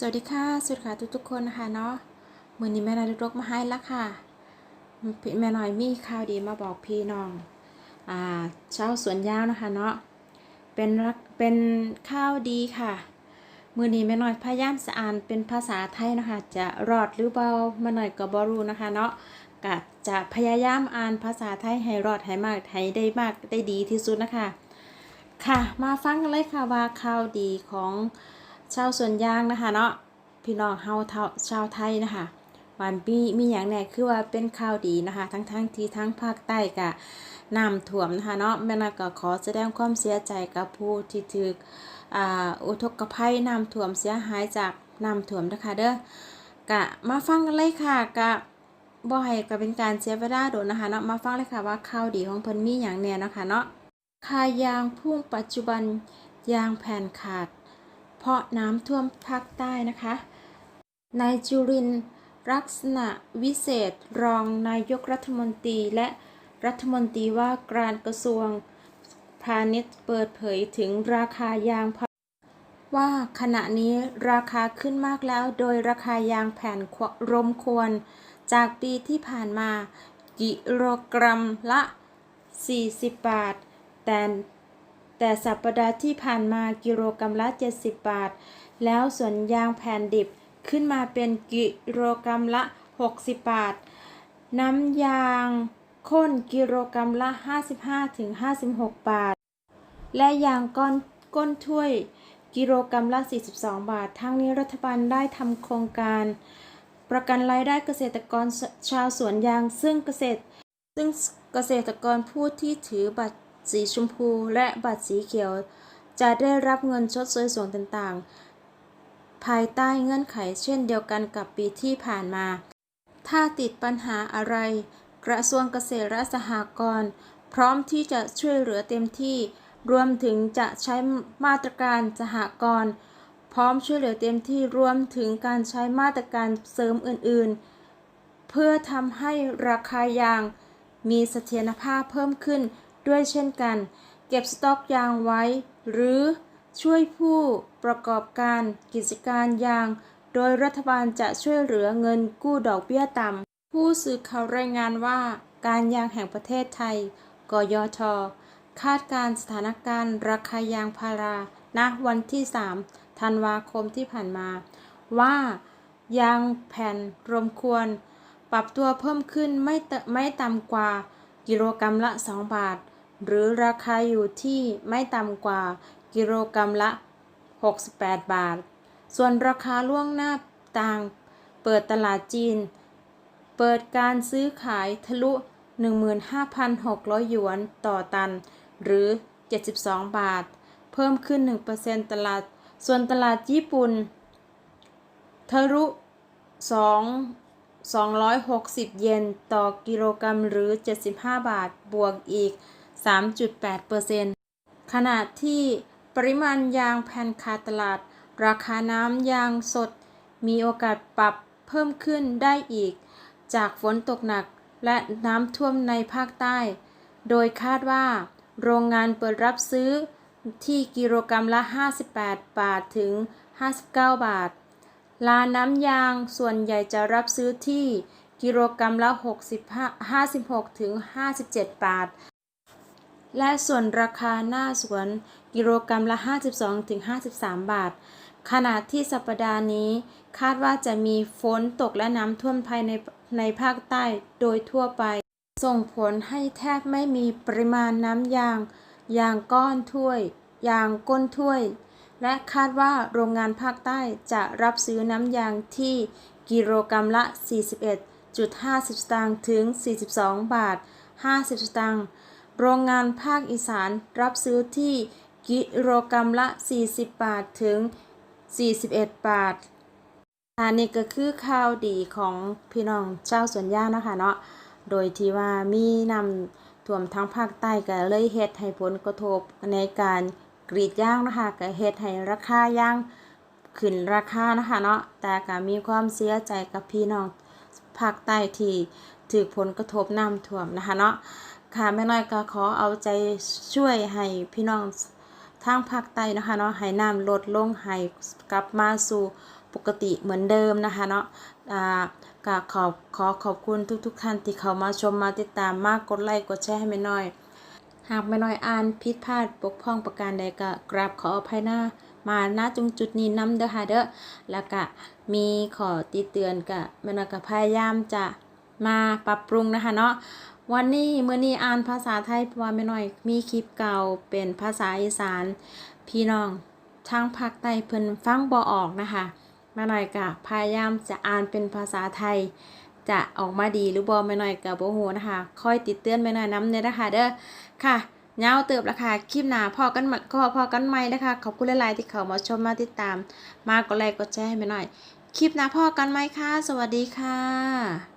สวัสดีค่ะสวัสดีค่ะทุกๆคนนะคะเนาะมือนี้แม่นายรกมาให้แล้วค่ะพี่แม่หน้อยมีข่าวดีมาบอกพี่น้องอ่าชาสวนยาวนะคะเนาะเป็นรักเป็นข้าวดีค่ะ มือนี้แม่หน้อยพยายามสะอ่านเป็นภาษาไทยนะคะ จะรอดหรือเบาแม่น้อยก็บ่รู้นะคะเนาะก็จะพยายามอ่านภาษาไทยให้รอดให้มากให้ได้มากได้ดีที่สุดนะคะ ค่ะ มาฟังกันเลยค่ะว่าข่าวดีของ ชาวสวนยางนะคะเนาะพี่น้องเฮาชาวไทยนะคะวันปีมีอย่างแน่คือว่าเป็นข่าวดีนะคะ ทั้งทั้งๆที่ทั้งภาคใต้กับน้ำท่วมนะคะเนาะแม่นาก็ขอแสดงความเสียใจกับผู้ที่ถูกอ่าอุทกภัยน้ำท่วมเสียหายจากน้ำท่วมนะคะเด้อกะมาฟังกันเลยค่ะกะบ่ให้ก็เป็นการเสียเวลาโดนนะคะเนาะมาฟังเลยค่ะว่าข่าวดีของเพิ่นมีอย่างแน่เนาะคะเนาะคายางพุ่งปัจจุบันยางแผ่นขาด พราะน้ำท่วมภาคใต้นะคะนายจุรินร์ลักษณะวิเศษรองนายกรัฐมนตรีและรัฐมนตรีว่าการกระทรวงพาณิชย์เปิดเผยถึงราคายางพาว่าขณะนี้ราคาขึ้นมากแล้ว โดยราคายางแผ่นรมควร จากปีที่ผ่านมากิโลกรัมละ 40 บาท แต่ แต่สัปดาห์ที่ผ่านมากิโลกรัมละ 70 บาท แล้วสวนยางแผ่นดิบขึ้นมาเป็นกิโลกรัมละ 60 บาท น้ำยางข้นกิโลกรัมละ 55-56 บาท และยางก้อนก้นถ้วยกิโลกรัมละ 42 บาท ทั้งนี้รัฐบาลได้ทำโครงการ ประกันรายได้เกษตรกรชาวสวนยาง ซึ่งเกษตร ซึ่งเกษตรกรผู้ที่ถือบัตร สีชมพู และบัตรสีเขียว จะได้รับเงินชดเชยส่วนต่างๆ ภายใต้เงื่อนไขเช่นเดียวกันกับปีที่ผ่านมา ถ้าติดปัญหาอะไร กระทรวงเกษตรและสหกรณ์พร้อมที่จะช่วยเหลือเต็มที่ รวมถึงจะใช้มาตรการสหกรณ์พร้อมช่วยเหลือเต็มที่รวมถึงการใช้มาตรการเสริมอื่นๆ เพื่อทำให้ราคายางมีเสถียรภาพเพิ่มขึ้น ด้วยเช่นกัน เก็บสต็อกยางไว้ หรือช่วยผู้ประกอบการกิจการยาง โดยรัฐบาลจะช่วยเหลือเงินกู้ดอกเบี้ยต่ำ ผู้สื่อข่าวรายงานว่าการยางแห่งประเทศไทย กยท คาดการสถานการณ์ ราคายางพาราณวันที่ 3 ธันวาคมที่ผ่านมา ว่ายางแผ่นรมควร ปรับตัวเพิ่มขึ้นไม่ตไม่ต่ำกว่ากิโลกรัมละ 2 บาท หรือราคาอยู่ที่ไม่ต่ำกว่ากิโลกรัมละ 68 บาท ส่วนราคาล่วงหน้าต่างเปิดตลาดจีน เปิดการซื้อขายทะลุ 15,600 หยวนต่อตัน หรือ 72 บาท เพิ่มขึ้น 1%ตลาด ส่วนตลาดญี่ปุ่น ทะลุ 2 260 เยนต่อกิโลกรัมหรือ 75 บาท บวกอีก 3.8%ขณะที่ปริมาณยางแผ่นขาดตลาด ราคาน้ำยางสด มีโอกาสปรับเพิ่มขึ้นได้อีก จากฝนตกหนักและน้ำท่วมในภาคใต้ โดยคาดว่า โรงงานเปิดรับซื้อที่กิโลกรัมละ 58 บาทถึง 59 บาท ลาน้ำยางส่วนใหญ่จะรับซื้อที่กิโลกรัมละ 65 56 ถึง 57 บาท และส่วนราคาหน้าสวนกิโลกรัมละ 52ถึง53 บาท ขณะที่สัปดาห์นี้ คาดว่าจะมีฝนตกและน้ำท่วมภายในในภาคใต้โดยทั่วไป ส่งผลให้แทบไม่มีปริมาณน้ำยาง ยางก้อนถ้วย ยางก้นถ้วย และคาดว่าโรงงานภาคใต้จะรับซื้อน้ำยางที่กิโลกรัมละ 41.50 สตางค์ถึง 42 บาท 50 สตางค์ โรงงานภาคอีสานรับซื้อที่กิโลกรัมละ 40 บาทถึง 41 บาทอันนี้ก็คือข่าวดีของพี่น้องเจ้าสวนยางนะคะเนาะ โดยที่ว่ามีนำท่วมทั้งภาคใต้ก็เลยเฮ็ดให้ผลกระทบในการกรีดยางนะคะก็เฮ็ดให้ราคายางขึ้นราคานะคะเนาะ แต่ก็มีความเสียใจกับพี่น้องภาคใต้ที่ถูกผลกระทบน้ำท่วมนะคะเนาะ ค่ะแม่น้อยก็ขอเอาใจช่วยให้พี่น้องทางภาคใต้นะคะเนาะให้น้ำลดลงให้กลับมาสู่ปกติเหมือนเดิมนะคะเนาะอ่าก็ขอบขอขอบคุณทุกๆท่านที่เข้ามาชมมาติดตามมากกดไลค์กดแชร์ให้แม่น้อย หากแม่น้อยอ่านผิดพลาดปกพร่องประการใดก็กราบขออภัยหน้ามาณจุงจุดนี้นํเด้อค่ะเด้อแล้วก็มีขอติเตือนก็แม่น้อยก็พยายามจะมาปรับปรุงนะคะเนาะ วันนี้เมื้อนี้อ่านภาษาไทยพว่าแม่น้อย มีคลิปเก่าเป็นภาษาอีสาน พี่น้องทางภาคใต้เพิ่นฟังบ่ออกนะคะแม่น้อยก็พยายามจะอ่านเป็นภาษาไทย จะออกมาดีหรือบ่แม่น้อยก็บ่ฮู้นะคะคอยติดเตือนแม่น้อยน้ำเด้อนะคะเด้อค่ะยาวเติบแล้วค่ะคลิปหน้าพอกันม่ก็พอกันใหม่นะคะขอบคุณหลายๆที่เข้ามาชมมาติดตาม มากกดไลค์กดแชร์ให้แม่หน่อย คลิปหน้าพอกันไหมคะสวัสดีค่ะ